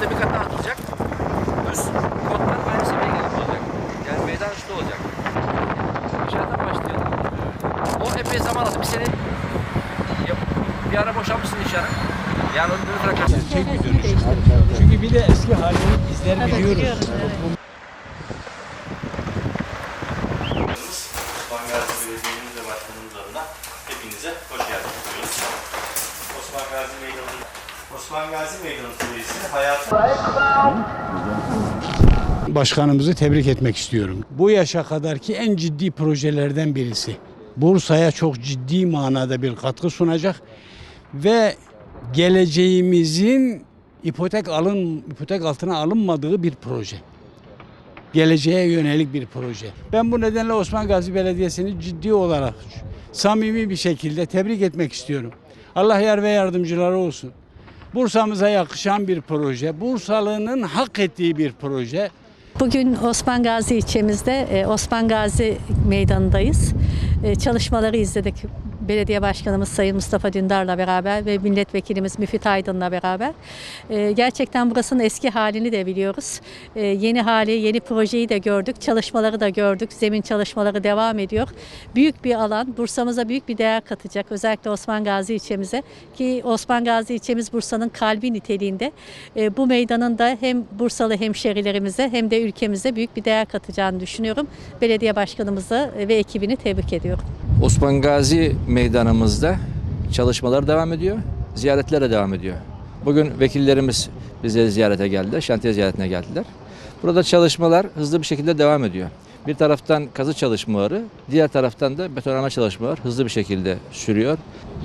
Üstüne bir kat daha atılacak. Üst kotlar aynı seviyeye gelip olacak. Yani meydan üstü olacak. Aşağıdan başlayalım. O epey zaman aldı. Bir sene bir ara boşalmışsın inşallah. Yani onu böyle bırakırsın. Gerçek bir dönüşüm. Çünkü bir de eski halini bizler biliyoruz. Osman Gazi Belediye'nin ve başkanımız adına hepinize hoş geldiniz diyoruz. Osman Gazi Meydanı Osman Gazi Meydanı hayatı Başkanımızı tebrik etmek istiyorum. Bu yaşa kadarki en ciddi projelerden birisi. Bursa'ya çok ciddi manada bir katkı sunacak ve geleceğimizin ipotek alın ipotek altına alınmadığı bir proje. Geleceğe yönelik bir proje. Ben bu nedenle Osman Gazi Belediyesi'ni ciddi olarak samimi bir şekilde tebrik etmek istiyorum. Allah yar ve yardımcıları olsun. Bursa'mıza yakışan bir proje, Bursalı'nın hak ettiği bir proje. Bugün Osman Gazi ilçemizde e, Osman Gazi Meydanı'ndayız. E, Çalışmaları izledik. Belediye Başkanımız Sayın Mustafa Dündar'la beraber ve Milletvekilimiz Müfit Aydın'la beraber. E, Gerçekten burasının eski halini de biliyoruz. E, Yeni hali, yeni projeyi de gördük. Çalışmaları da gördük. Zemin çalışmaları devam ediyor. Büyük bir alan. Bursa'mıza büyük bir değer katacak. Özellikle Osman Gazi ilçemize. Ki Osman Gazi ilçemiz Bursa'nın kalbi niteliğinde. E, Bu meydanın da hem Bursalı hemşerilerimize hem de ülkemize büyük bir değer katacağını düşünüyorum. Belediye başkanımızı ve ekibini tebrik ediyorum. Osman Gazi meydanımızda çalışmalar devam ediyor. Ziyaretler de devam ediyor. Bugün vekillerimiz bize ziyarete geldiler. Şantiye ziyaretine geldiler. Burada çalışmalar hızlı bir şekilde devam ediyor. Bir taraftan kazı çalışmaları, diğer taraftan da betonarme çalışmalar hızlı bir şekilde sürüyor.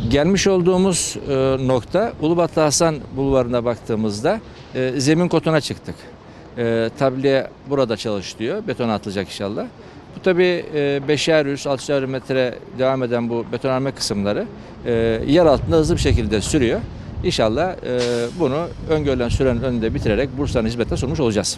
Gelmiş olduğumuz e, nokta Ulubatlı Hasan Bulvarı'na baktığımızda e, zemin kotuna çıktık. E, tabliye burada çalışılıyor. Beton atılacak inşallah. Bu tabii e, beşer yüz, altışar metre devam eden bu betonarme kısımları e, yer altında hızlı bir şekilde sürüyor. İnşallah e, bunu öngörülen sürenin önünde bitirerek Bursa'nın hizmetine sunmuş olacağız.